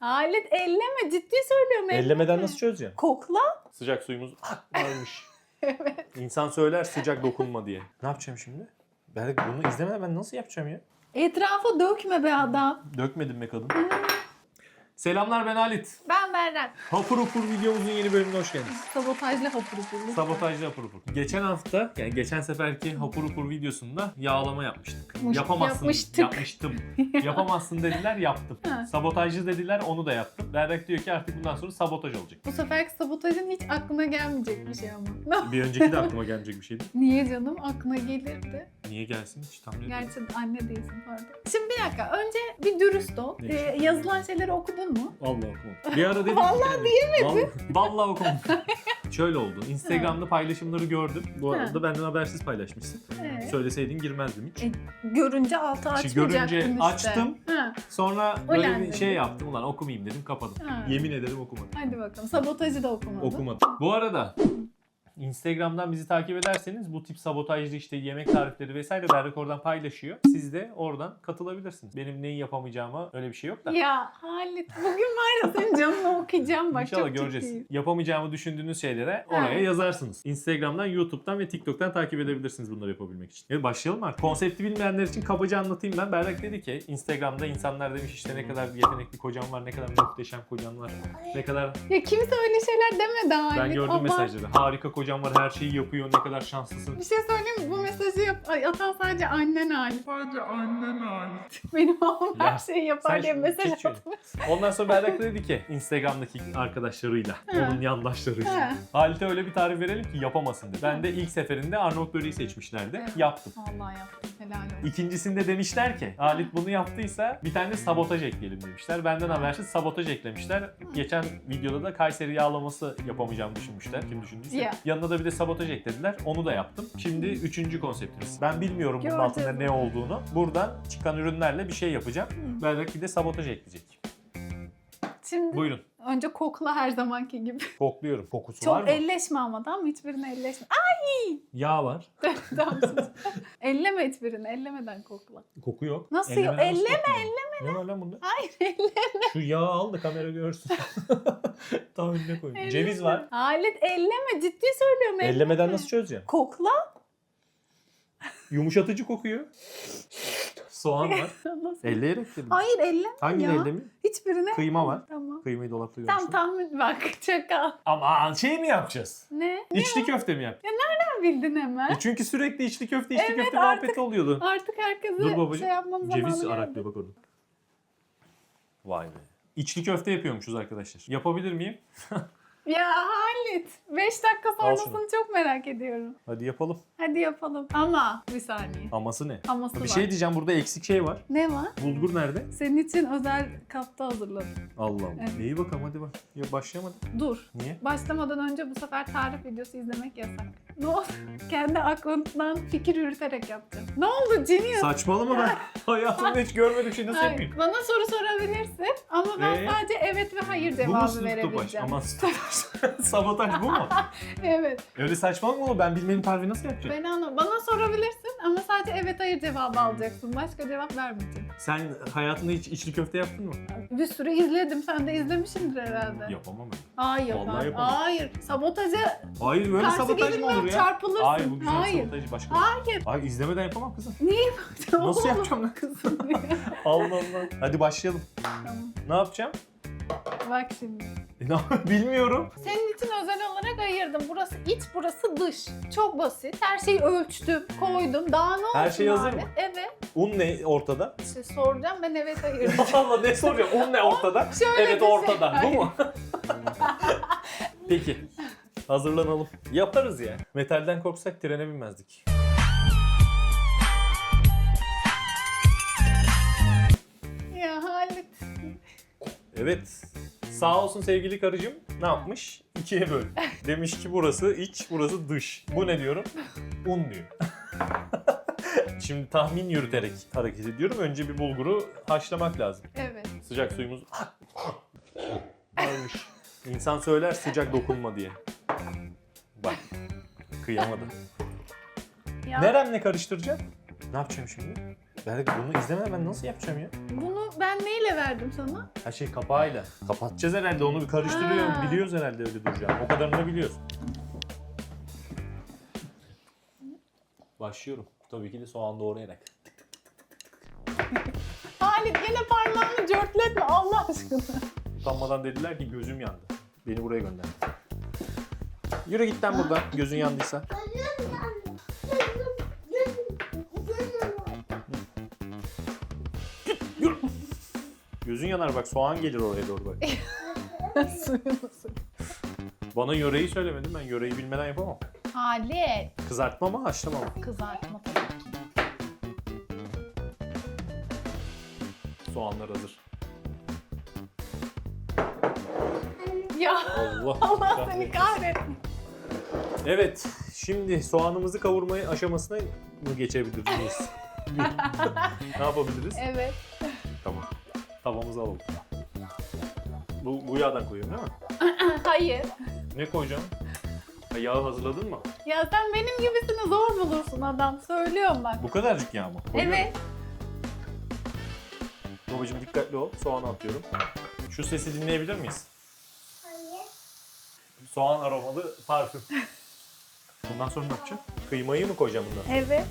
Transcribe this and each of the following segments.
Halit elleme ciddi söylüyorum. Ellemeden nasıl çözeceksin? Kokla. Sıcak suyumuz varmış. Evet. İnsan söyler sıcak dokunma diye. Ne yapacağım şimdi? Ben bunu izlemeden ben nasıl yapacağım ya? Etrafa dökme be adam. Dökmedim be kadın. Selamlar ben Halit. Ben Berren. Hapur Hapur videomuzun yeni bölümüne hoş geldiniz. Sabotajlı hapur hapur. Sabotajlı Hapur Hapur. Geçen hafta, yani geçen seferki Hapur Hapur videosunda yağlama yapmıştık. Yapmış- Yapamazsın, yapmıştık. yapmıştım. Yapamazsın dediler, yaptım. Ha. Sabotajcı dediler, onu da yaptım. Berrak diyor ki artık bundan sonra sabotaj olacak. Bu seferki sabotajın hiç aklına gelmeyecek bir şey ama. Bir önceki de aklıma gelmeyecek bir şeydi. Niye canım? Aklına gelirdi. Niye gelsin hiç tahmin etmiyorum. Gerçi anne değilsin pardon. Şimdi bir dakika. Önce bir dürüst ol. Ee, yazılan şeyleri okudun mu? Vallahi okumadım. Bir ara dedim Vallahi diyemedi. Vallahi okumadım. Şöyle oldu. Instagram'da paylaşımları gördüm. Bu Ha. arada benden habersiz paylaşmışsın. Evet. Söyleseydin girmezdim hiç. E, görünce altı İşte açmayacaktın görünce işte. açtım. Ha, Sonra böyle Ulan bir dedim. şey yaptım. Ulan okumayayım dedim kapadım. ha. Yemin ederim okumadım. Hadi bakalım. Sabotajı da okumadın. Okumadım. Bu arada Instagram'dan bizi takip ederseniz bu tip sabotajlı işte yemek tarifleri vesaire Berrak oradan paylaşıyor. Siz de oradan katılabilirsiniz. Benim neyi yapamayacağıma öyle bir şey yok da. Ya Halit bugün var ya senin canını okuyacağım bak İnşallah çok göreceğiz. ciddiyim. Yapamayacağımı düşündüğünüz şeylere oraya Ha. yazarsınız. Instagram'dan, YouTube'dan ve TikTok'tan takip edebilirsiniz bunları yapabilmek için. Evet başlayalım artık. Konsepti bilmeyenler için kabaca anlatayım ben. Berrak dedi ki Instagram'da insanlar demiş işte ne kadar yetenekli kocam var, ne kadar muhteşem kocam var, ne kadar Ya kimse öyle şeyler demedi Halit. ben gördüm Ama mesajları. Harika kocam var, her şeyi yapıyor, ne kadar şanslısın. Bir şey söyleyeyim mi? Bu mesajı yap ay, atan sadece annen Halit. Sadece annen Halit. Benim oğlum Ya, her şeyi yapar sen diye mesaj atmış. Ondan sonra Berrak da dedi ki Instagram'daki arkadaşlarıyla, Ha. onun yandaşlarıyla. Ha. Halit'e öyle bir tarif verelim ki yapamasın dedi. Ben de ilk seferinde Arnavut böreği seçmişlerdi. Evet. Yaptım. Vallahi yaptım. Helal olsun. İkincisinde demişler ki Halit bunu yaptıysa bir tane de sabotaj ekleyelim demişler. Benden habersiz sabotaj eklemişler. Geçen videoda da Kayseri yağlaması yapamayacağımı düşünmüşler. Kim düşündüyse. Ya. Yanına da bir de sabotaj eklediler. Onu da yaptım. Şimdi üçüncü konseptimiz. Ben bilmiyorum bunun Gördüm. altında ne olduğunu. Buradan çıkan ürünlerle bir şey yapacağım. Hı. Belki de sabotaj ekleyecek. Şimdi Buyurun. Önce kokla her zamanki gibi. Kokluyorum. Kokusu var Çok mı? elleşme ama tamam mı? Hiçbirine elleşme. Yağ var. tamam sus. Elleme hiçbirini. Ellemeden kokla. Koku yok. Nasıl Ellemeden yok? nasıl Elleme? Ne var lan bunda? Hayır elleme. Şu yağı al da kamera görsün. Tam önüne koy. Ceviz var. Halit elleme. Ciddi söylüyorum. elleme. Ellemeden nasıl çözeceğim? Kokla. Yumuşatıcı kokuyor. Soğan var. Elleyerek dedim. Hayır elleme Hangi ya. elde mi? Hiçbirine. Kıyma var. Tamam. Kıymayı dolapta Tam görmüştüm. tahmin bak çakal. Ama şey mi yapacağız? Ne? İçli köfte mi yapacağız? Nereden bildin hemen? E çünkü sürekli içli köfte içli Evet, köfte artık- muhabbeti oluyordu. Artık herkese Dur babacığım. şey yapmanın Ceviz zamanı geldi. araklıyor bak orada. Vay be. İçli köfte yapıyormuşuz arkadaşlar. Yapabilir miyim? Ya Halit 5 dakika sonrasını çok merak ediyorum. Hadi yapalım. Hadi yapalım. Ama bir saniye. Aması ne? Aması Bir var. şey diyeceğim burada eksik şey var. Ne var? Bulgur nerede? Senin için özel kapta hazırladım. Allah Allah. Evet. İyi bakalım hadi bak. Ya başlayamadım. Dur. Niye? Başlamadan önce bu sefer tarif videosu izlemek yasak. Ne oldu? Kendi aklından fikir yürüterek yapacağım. Ne oldu Genius? Saçmalama ben. Hayatımda hiç görmedim şey nasıl Hayır, yapayım? bana soru sorabilirsin ama ben Ee? sadece evet ve hayır Bu mu cevabı stopaş? verebileceğim. Aman. Sabotaj bu mu? Evet. Öyle saçmalama oğlum ben bilmenin tarifi nasıl yapacağım? Ben anlamadım. Bana sorabilirsin ama sadece evet hayır cevabı alacaksın. Başka cevap vermeyeceğim. Sen hayatında hiç içli köfte yaptın mı? Bir sürü izledim. Sen de izlemişsindir herhalde. Yapamam ben. Hayır. Vallahi hayır. yapamam. Hayır. Sabotaja Hayır böyle karşı sabotaj mı gelinme, olur ya? çarpılırsın. Hayır bu güzel Hayır. sabotajı başka. Hayır. Ay izlemeden yapamam kızım. Niye Nasıl Oğlum, yapacağım lan? Kızım. Allah Allah. Hadi başlayalım. tamam. Ne yapacağım? Bak şimdi. E, Bilmiyorum. Senin için özel olarak ayırdım. Burası iç, burası dış. Çok basit. Her şeyi ölçtüm, koydum. Daha ne olsun Her şey hazır abi? mı? Evet. Un ne ortada? İşte soracağım ben evet ayırdım. Allah ne soracağım? Un ne ortada? Şöyle evet bir şey. ortada. Bu mu? Peki. Hazırlanalım. Yaparız ya. Metalden korksak trene binmezdik. ya Halit. Evet. Sağ olsun sevgili karıcığım ne yapmış? İkiye böl. Demiş ki burası iç, burası dış. Bu ne diyorum? Un diyor. Şimdi tahmin yürüterek hareket ediyorum. Önce bir bulguru haşlamak lazım. Evet. Sıcak suyumuz varmış. İnsan söyler sıcak dokunma diye. Bak. Kıyamadı. Ya Neremle karıştıracağım? Ne yapacağım şimdi? Ben bunu izlemeden ben nasıl yapacağım ya? bunu Ben neyle verdim sana? Her şey kapağıyla. Kapatacağız herhalde onu bir karıştırıyorum. Ha. Biliyoruz herhalde öyle duracağım. O kadarını biliyoruz. Başlıyorum. Tabii ki de soğan doğrayarak. Halit yine parmağını cörtletme Allah aşkına. Utanmadan dediler ki gözüm yandı. Beni buraya gönder. Yürü git lan buradan gözün yandıysa. Gözün yanar bak soğan gelir oraya doğru bak. Suyunu sık. Bana yöreyi söylemedin ben yöreyi bilmeden yapamam. Halit. Kızartma mı haşlama mı? Kızartma tabii ki. Soğanlar hazır. Ya Allah. Allah seni kahretsin. Evet, şimdi soğanımızı kavurmayı aşamasına mı geçebilir miyiz? ne yapabiliriz? Evet. Tavamızı alalım. Bu, bu yağdan koyuyorum değil mi? Hayır. Ne koyacağım? Ha, yağı hazırladın mı? Ya sen benim gibisini zor bulursun adam. Söylüyorum bak. Bu kadarcık yağ mı? Koyuyorum. Evet. Babacığım dikkatli ol. Soğanı atıyorum. Şu sesi dinleyebilir miyiz? Soğan aromalı parfüm. Bundan sonra ne yapacağım? Kıymayı mı koyacağım bundan? Evet.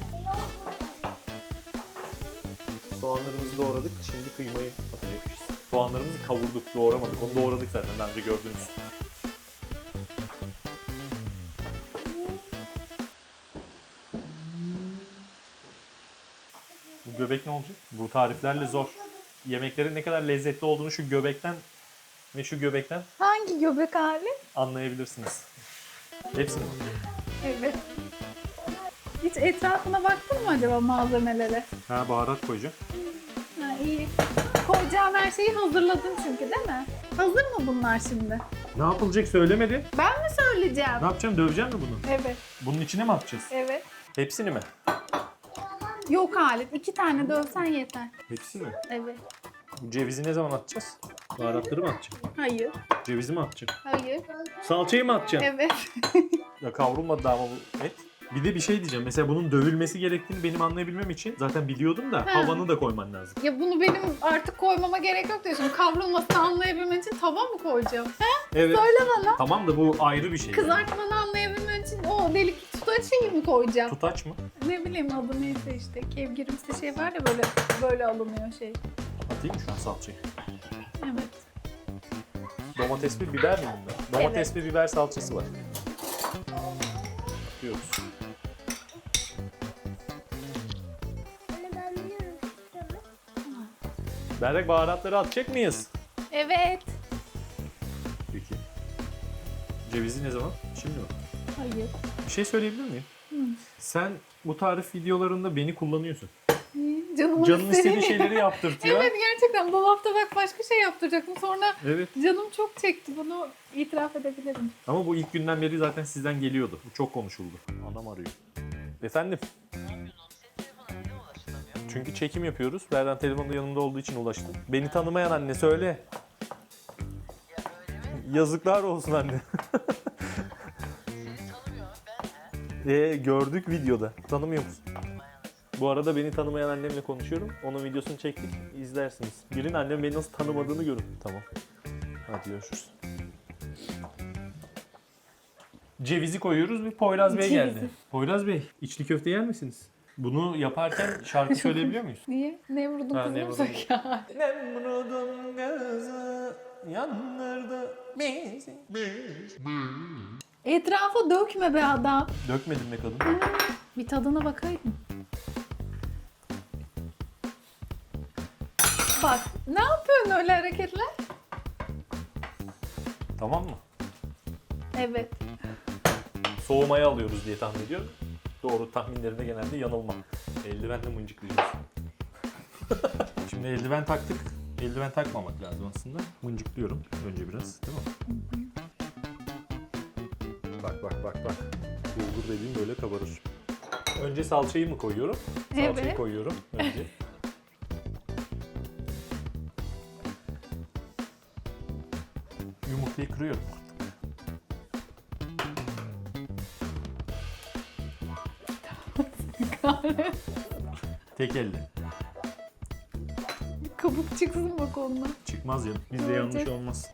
Soğanlarımızı doğradık. Şimdi kıymayı atacakmışız. Soğanlarımızı kavurduk, doğramadık. Onu doğradık zaten daha önce gördünüz. Bu göbek ne olacak? Bu tariflerle zor. Yemeklerin ne kadar lezzetli olduğunu şu göbekten ve şu göbekten Hangi göbek hali? anlayabilirsiniz. Hepsini. Evet. Hiç etrafına baktın mı acaba malzemelere? Ha baharat koyacağım. Ha iyi. Koyacağın her şeyi hazırladın çünkü değil mi? Hazır mı bunlar şimdi? Ne yapılacak söylemedi. Ben mi söyleyeceğim? Ne yapacağım? Döveceğim mi bunu? Evet, Bunun içine mi atacağız? evet. Hepsini mi? Yok Halit, iki tane dövsen yeter. Hepsi mi? Evet. Bu cevizi ne zaman atacağız? Baharatları mı atacağım? Hayır, Cevizi mi atacağım? hayır. Salçayı mı atacağım? Evet. Ya kavrulmadı daha ama bu et. Bir de bir şey diyeceğim. Mesela bunun dövülmesi gerektiğini benim anlayabilmem için zaten biliyordum da Ha. havanı da koyman lazım. ya bunu benim artık koymama gerek yok diyorsun. Kavrulmasını anlayabilmen için tava mı koyacağım? Evet. Söyle bana. Tamam da bu ayrı bir şey. Kızartmanı anlayabilmen için o delik tutaç şeyi mi koyacağım? Tutaç mı? Ne bileyim adı neyse işte. Kevgirimsi şey var ya böyle böyle alınıyor şey. Atayım mı şu an salçayı? Evet. Domates ve biber mi bunda? Domates ve biber salçası var. Atıyoruz. Berrak baharatları atacak mıyız? Evet. Peki. Cevizi ne zaman? Şimdi mi? Hayır. Bir şey söyleyebilir miyim? Sen bu tarif videolarında beni kullanıyorsun. Canımın Canın istediği şeyleri yaptırtıyor. Evet gerçekten dolapta bak başka şey yaptıracaktım. Sonra Evet. canım çok çekti bunu itiraf edebilirim. Ama bu ilk günden beri zaten sizden geliyordu. Bu çok konuşuldu. Anam arıyor. Efendim? Çünkü çekim yapıyoruz. Berdan telefonda yanımda olduğu için ulaştım. Beni tanımayan anne söyle. Yazıklar olsun anne. Ee, gördük videoda. Tanımıyor musun? Bu arada beni tanımayan annemle konuşuyorum. Onun videosunu çektik. İzlersiniz. Birinin annem beni nasıl tanımadığını görün. Tamam. Hadi görüşürüz. Cevizi koyuyoruz ve Poyraz Bey geldi. Cevizi. Poyraz Bey, içli köfte yer misiniz? Bunu yaparken şarkı söyleyebiliyor muyuz? Niye? Nemrud'un Ha, kızı mı Nemrud'un. söylüyor? Nemrud'un gözü yandırdı bizi. Etrafa dökme be adam. Dökmedin be kadın. Bir tadına bakaydın. Bak ne yapıyorsun öyle hareketler? Tamam mı? Evet. Soğumaya alıyoruz diye tahmin ediyorum. Doğru tahminlerinde genelde yanılma. Eldivenle mıncıklayacağız. Şimdi eldiven taktık. Eldiven takmamak lazım aslında. Mıncıklıyorum önce biraz değil mi? Bak bak bak bak. Bulgur dediğim böyle kabarır. Önce salçayı mı koyuyorum? Salçayı Evet. koyuyorum önce. Yumurtayı kırıyorum. Tek elle. kabuk çıksın bak ondan. Çıkmaz canım. Bizde Ne yanlış olacak? olmaz.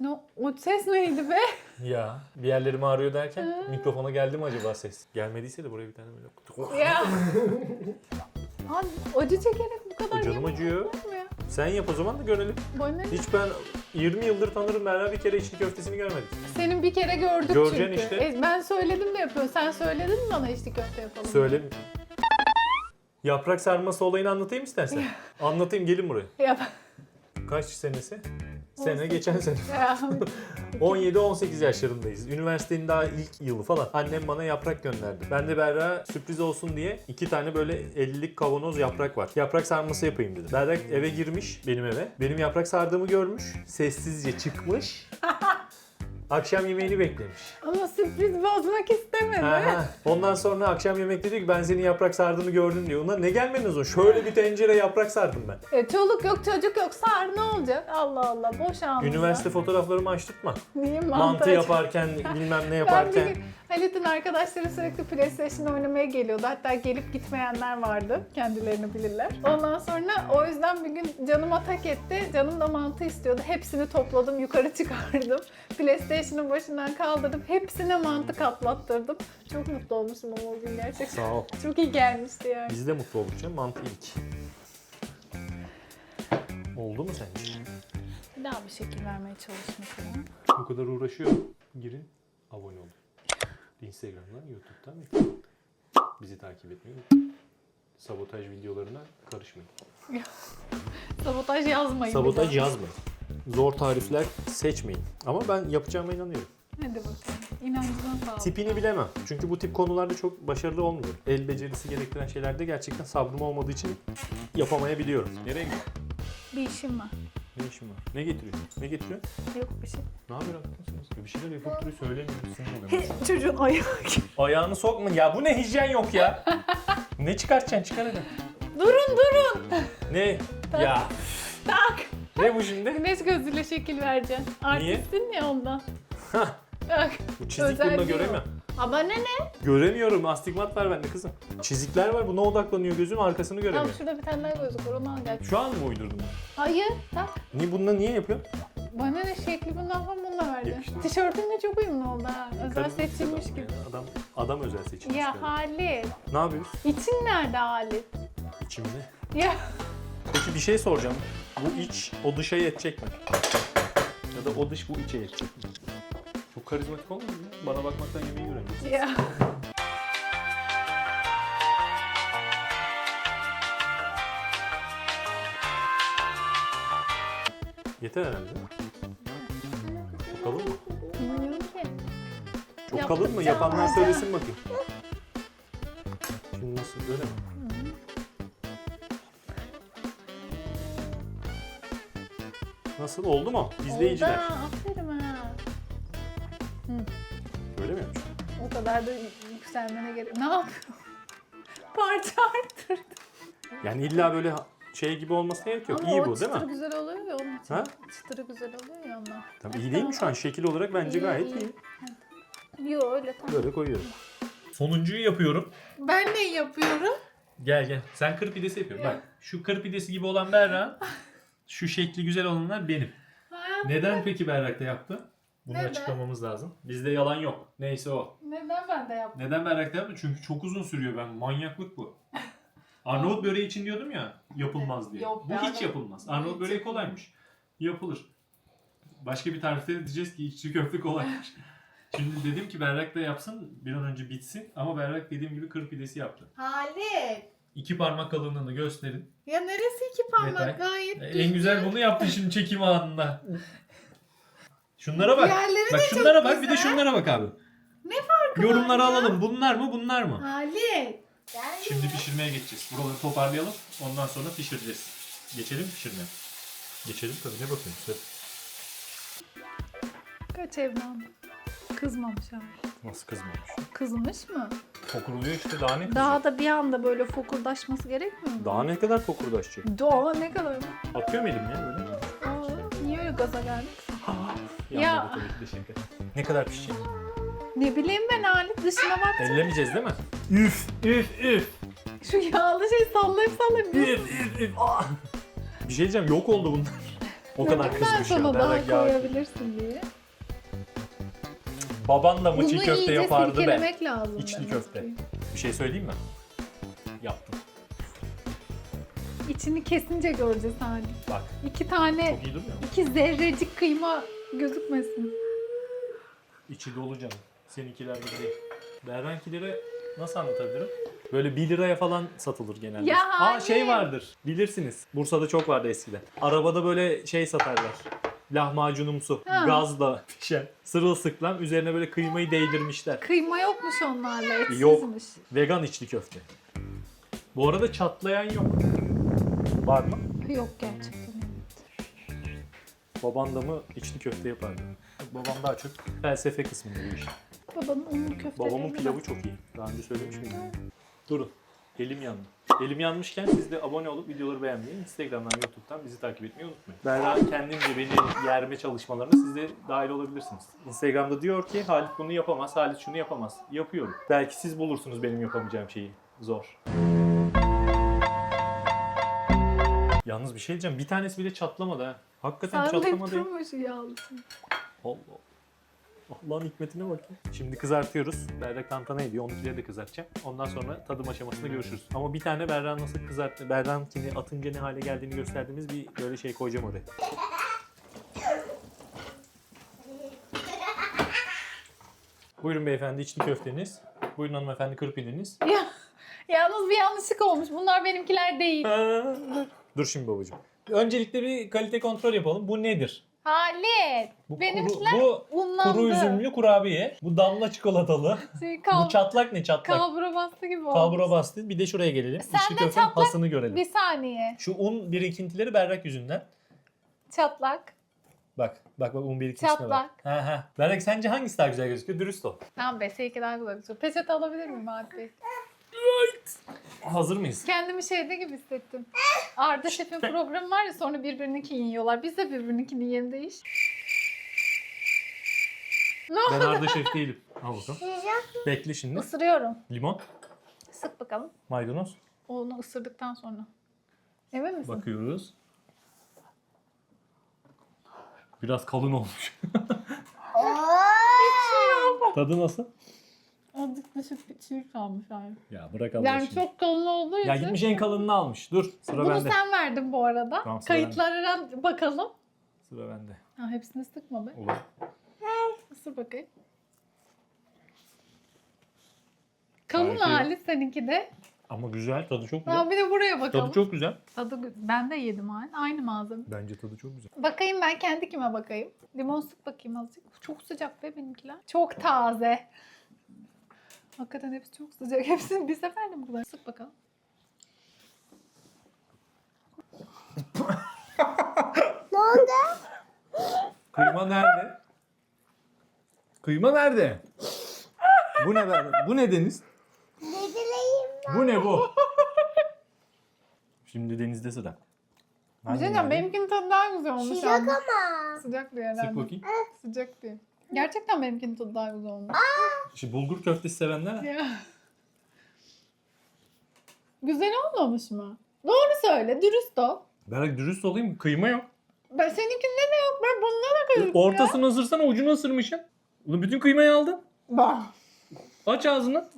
Ne, o ses neydi be? Ya bir yerlerim ağrıyor derken mikrofona geldi mi acaba ses? Gelmediyse de buraya bir tane böyle ya. Abi acı çekerek bu kadar Canım yemek acıyor. olmaz mı ya? Sen yap o zaman da görelim. Bana ne? Hiç ben 20 yıldır tanırım Merve bir kere içli köftesini görmedim. Senin bir kere gördük Göreceksin çünkü. işte. E, ben söyledim de yapıyorsun. Sen söyledin mi bana içli köfte yapalım? Söyle. Yaprak sarması olayını anlatayım istersen. Anlatayım gelin buraya. Yap. Kaç senesi? Sene 18. geçen sene. Ya, 17-18 yaşlarındayız. Üniversitenin daha ilk yılı falan. Annem bana yaprak gönderdi. Ben de Berra sürpriz olsun diye iki tane böyle 50'lik kavanoz yaprak var. Yaprak sarması yapayım dedim. Berra eve girmiş benim eve. Benim yaprak sardığımı görmüş. Sessizce çıkmış. Akşam yemeğini beklemiş. Ama sürpriz bozmak istemedi. Aha. Ondan sonra akşam yemekte diyor ki ben senin yaprak sardığını gördüm diyor. Ona ne gelmeniz o? Şöyle bir tencere yaprak sardım ben. E, çoluk yok çocuk yok sar ne olacak? Allah Allah boş anında. Üniversite fotoğraflarımı açtırtma. Niye mantı, Mantı yaparken bilmem ne Ben bir yaparken. gün Halit'in arkadaşları sürekli PlayStation oynamaya geliyordu. Hatta gelip gitmeyenler vardı. Kendilerini bilirler. Ondan sonra o yüzden bir gün canım atak etti. Canım da mantı istiyordu. Hepsini topladım, yukarı çıkardım. PlayStation'ın başından kaldırdım. Hepsine mantı katlattırdım. Çok mutlu olmuşum ama o gün gerçekten. Sağ ol. Çok iyi gelmişti yani. Biz de mutlu olduk canım. Mantı ilk. Oldu mu sence? Bir daha bir şekil vermeye çalış mesela. Bu kadar uğraşıyorum. Girin, abone olun. Instagram'dan, YouTube'dan ve bizi takip etmeyi unutmayın. Sabotaj videolarına karışmayın. Sabotaj yazmayın. Sabotaj yazmayın. Zor tarifler seçmeyin. Ama ben yapacağıma inanıyorum. Hadi bakalım. İnancına sağlık. Tipini bilemem. Çünkü bu tip konularda çok başarılı olmuyor. El becerisi gerektiren şeylerde gerçekten sabrım olmadığı için yapamayabiliyorum. Nereye gidiyorsun? Bir işim var. Ne işin var? Ne getiriyorsun? Ne getiriyorsun? Yok bir şey. Ne haber arkadaşlar? Bir şeyler yapıp duruyor. Sinir oluyorum. Çocuğun ayağı. Ayağını sokma. Ya bu ne hijyen yok ya. ne çıkartacaksın? Çıkar hadi. durun durun. Ne? Ya. Tak. Ne bu şimdi? Güneş gözüyle şekil vereceksin. Artistsin ya ondan. Bak. Bu çizik bunda Özelliği göremiyorum. Ama ne ne? Göremiyorum. Astigmat var bende kızım. Çizikler var. Buna odaklanıyor gözüm. Arkasını Tamam göremiyor. şurada bir tane daha gözük var onu al gel. Şu an mı uydurdun? Hayır. Tak. Niye bununla niye yapıyorsun? Bana ne şekli bundan falan bununla verdi. Yakıştı. Tişörtünle çok uyumlu oldu ha. Özel Kadın seçilmiş adam gibi. ya. Adam adam özel seçilmiş. Ya yani. Halit. Ne yapıyoruz? İçin nerede Halit? İçimde. Ya Peki bir şey soracağım. Bu iç o dışa yetecek mi? Ya da o dış bu içe yetecek mi? Karizmatik olmadı mı? ya? Bana bakmaktan yemeği göremiyorsun. ya. Yeter herhalde. Kalın mı? Bilmiyorum ki. Çok kalın mı? Yapanlar anlayacağım. söylesin bakayım. Şimdi nasıl böyle mi? Nasıl oldu mu? İzleyiciler. Oldu. Kadar da yükselmene gerek. Ne yapıyorsun? Parça arttırdım. Yani illa böyle şey gibi olmasına gerek yok. Ama İyi o bu değil çıtırı mi? güzel oluyor ya onun için. Ha? Çıtırı güzel oluyor ya ondan. Tamam iyi değil mi şu an? Şekil olarak bence İyi, gayet iyi. iyi. Yo öyle tamam. Böyle koyuyorum. Sonuncuyu yapıyorum. Ben ne yapıyorum? Gel gel. Sen kır pidesi yapıyorsun. Bak şu kır pidesi gibi olan Berra. şu şekli güzel olanlar benim. Ha, Neden peki Berrak da yaptı? Bunu Neden? açıklamamız lazım. Bizde yalan yok. Neyse o. Neden ben de yaptım? Neden Berrak da yaptı? Çünkü çok uzun sürüyor ben. Manyaklık bu. Arnavut böreği için diyordum ya yapılmaz diye. Yok bu hiç Arnavut- yapılmaz. Arnavut Hiç böreği yapılmaz. kolaymış. Yapılır. Başka bir tarifte de diyeceğiz ki içli köfte kolaymış. Şimdi dedim ki Berrak da yapsın bir an önce bitsin ama Berrak dediğim gibi kır pidesi yaptı. Halit. İki parmak kalınlığını gösterin. Ya neresi iki parmak Yeter. gayet E, düzgün. En güzel bunu yaptın şimdi çekim anında. Şunlara bak. Diğerleri Bak de şunlara çok bak bir de güzel. şunlara bak abi. Yorumları ya? alalım. Bunlar mı bunlar mı? Halit. Şimdi pişirmeye geçeceğiz. Buraları toparlayalım. Ondan sonra pişireceğiz. Geçelim pişirmeye. Geçelim tabii ne bakıyorsun? Hadi. Kaç evladım? Kızmamış abi. Nasıl kızmamış? Kızmış mı? Fokurluyor işte daha ne Daha da bir anda böyle fokurdaşması gerekmiyor mu? Daha ne kadar fokurdaşacak? Doğa ne kadar? Atıyorum elim ya böyle. Aa, niye öyle gaza geldin? Ya. Şeker. Ne kadar pişecek? Ne bileyim ben Halit dışına bak. Ellemeyeceğiz değil mi? Üf üf üf. Şu yağlı şey sallayıp sallayıp. Bir, bir, bir. Ah! Bir şey diyeceğim yok oldu bunlar. O kadar kızmış ya. sana daha Berrak ya. koyabilirsin diye. Baban da mı Bunu çiğ köfte iyice yapardı be? silkelemek lazım. İçli köfte. Bir şey söyleyeyim mi? Yaptım. İçini kesince göreceğiz hani. Bak İki tane, çok iyi durmuyor mu? iki zerrecik kıyma gözükmesin. İçi dolu canım. Seninkiler gibi değil. Berrankileri nasıl anlatabilirim? Böyle 1 liraya falan satılır genelde. Ya Aa hayır. şey vardır. Bilirsiniz. Bursa'da çok vardı eskiden. Arabada böyle şey satarlar. Lahmacunumsu. Ha. Gazla pişen. Sırılsıklam. Üzerine böyle kıymayı değdirmişler. Kıyma yokmuş onlarla, etsizmiş. Yok. Vegan içli köfte. Bu arada çatlayan yok. Var mı? Yok gerçekten. Baban da mı içli köfte yapardı? Babam daha çok felsefe kısmında bu iş. Babanın unlu köfteleri. Babamın pilavı çok iyi. Daha önce söylemiş miydim? Durun. Elim yandı. Elim yanmışken siz de abone olup videoları beğenmeyi, Instagram'dan, YouTube'dan bizi takip etmeyi unutmayın. Berra kendince beni yerme çalışmalarına siz de dahil olabilirsiniz. Instagram'da diyor ki Halit bunu yapamaz, Halit şunu yapamaz. Yapıyorum. Belki siz bulursunuz benim yapamayacağım şeyi. Zor. Yalnız bir şey diyeceğim. Bir tanesi bile çatlamadı ha. Hakikaten Sen de çatlamadı. ya. durmuş yağlısın. Allah. Allah'ın hikmetine bakın. Şimdi kızartıyoruz. Berrak tantana ediyor. Onunkileri de kızartacağım. Ondan sonra tadım aşamasında görüşürüz. Ama bir tane Berrak'ın nasıl kızarttı, Berrak'ınkini atınca ne hale geldiğini gösterdiğimiz bir böyle şey koyacağım oraya. Buyurun beyefendi içli köfteniz. Buyurun hanımefendi kırpininiz. Ya, yalnız bir yanlışlık olmuş. Bunlar benimkiler değil. Dur şimdi babacığım. Öncelikle bir kalite kontrol yapalım. Bu nedir? Halit. Bu Benimkiler kuru, bu unlandı. kuru üzümlü kurabiye. Bu damla çikolatalı. Şey, kal, Bu çatlak ne çatlak? kalbura bastı gibi oldu. Kalbura bastı. Bir de şuraya gelelim. Sen İçli köftenin çatlak- hasını görelim. Bir saniye. Şu un birikintileri berrak yüzünden. Çatlak. Bak bak bak un birikintisine Çatlak. bak. Ha. Berrak sence hangisi daha güzel gözüküyor? Dürüst ol. Tamam be seninki daha güzel gözüküyor. Peçete alabilir miyim Halit Bey? Hazır mıyız? Kendimi şeyde gibi hissettim. Arda Şef'in programı var ya sonra birbirininkini yiyorlar. Biz de birbirininkini yiyelim değiş. Ne Ben oldu? Arda Şef değilim. Al bakalım. Bekle şimdi. Isırıyorum. Limon, Sık bakalım. maydanoz. Onu ısırdıktan sonra. Emin misin? Bakıyoruz. Biraz kalın olmuş. Tadı nasıl? Azıcık dışı çiğ kalmış abi. Ya bırak Allah Yani çok kalın olduğu için. Ya gitmiş en kalınını almış. Dur sıra Bunu bende. sen verdin bu arada. Tamam, sıra Kayıtlara bakalım. Sıra bende. Ha, hepsini sıkma be. Olur. Isır bakayım. Kalın Harika. hali seninki de. Ama güzel. Tadı çok güzel. Ha, bir de buraya bakalım. Tadı çok güzel. Tadı gü- ben de yedim hali. Aynı malzeme. Bence tadı çok güzel. Bakayım ben kendi kime bakayım. Limon sık bakayım azıcık. Çok sıcak be benimkiler. Çok taze. Hakikaten hepsi çok sıcak. Hepsini bir seferde mi bu kadar? Sık bakalım. Kıyma nerede? Kıyma nerede? Bu ne be? Bu ne Deniz? Bu ne bu? Şimdi Deniz'de sıra. Bir şey diyeceğim, benimkinin tadı daha güzel olmuş. Sıcak ama. ama. Sıcak diyor Sık herhalde. bakayım. Sıcak diyor. Gerçekten benimkinin tadı daha güzel olmuş. Şimdi bulgur köftesi sevenler Ya. Güzel olmamış mı? Doğru söyle, dürüst ol. Ben dürüst olayım kıyma yok. Ben seninkinde de yok. Ben bunda da kayıp Ortasını ısırsana ucunu ısırmışım. Ulan bütün kıymayı aldın. Bak. Aç ağzını.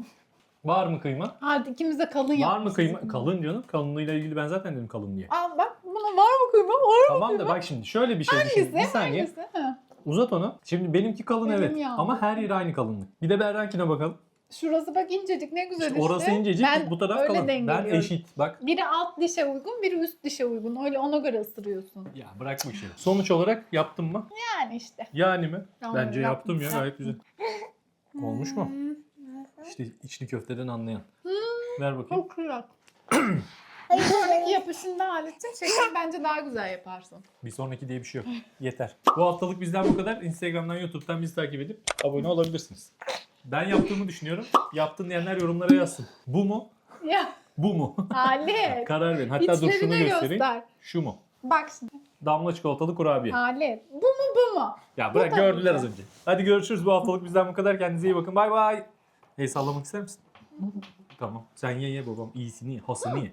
Var mı kıyma? Hadi ikimiz de kalın Var mı yapmışız. kıyma? Kalın canım. Kalınlığıyla ilgili ben zaten dedim kalın diye. Al bak buna var mı kıyma? Var mı Tamam da kıyma? bak şimdi şöyle bir şey düşün. Hangisi? Bir saniye. Hangisi? Ha. Uzat onu. Şimdi benimki kalın Elim evet. yandı. Ama her yeri aynı kalınlık. Bir de Berrankine bakalım. Şurası bak incecik ne güzel İşte işte. orası incecik, Ben bu taraf öyle kalın. Ben dengeliyorum. eşit. Bak. Biri alt dişe uygun, biri üst dişe uygun. Öyle ona göre ısırıyorsun. Ya bırak bu işi. Sonuç olarak yaptım mı? Yani işte. Yani mi? Tamam, Bence yaptım ya gayet güzel. Olmuş mu? İşte içli köfteden anlayan. Ver bakayım. Çok güzel. Bir sonraki yapışında Halit'ciğim şeker bence daha güzel yaparsın. Bir sonraki diye bir şey yok. Yeter. Bu haftalık bizden bu kadar. Instagram'dan, YouTube'dan bizi takip edip abone olabilirsiniz. Ben yaptığımı düşünüyorum. Yaptın diyenler yorumlara yazsın. Bu mu? Ya Bu mu? Halit. Karar verin. Hatta dur şunu İçlerine göstereyim. göster. Şu mu? Bak şimdi. Damla çikolatalı kurabiye. Halit. Bu mu bu mu? Ya bırak Bu gördüler tabii az önce. Hadi görüşürüz bu haftalık bizden bu kadar. Kendinize iyi bakın. Bay bay. El sallamak ister misin? Tamam. Sen ye ye babam iyisini ye. Hasını ye.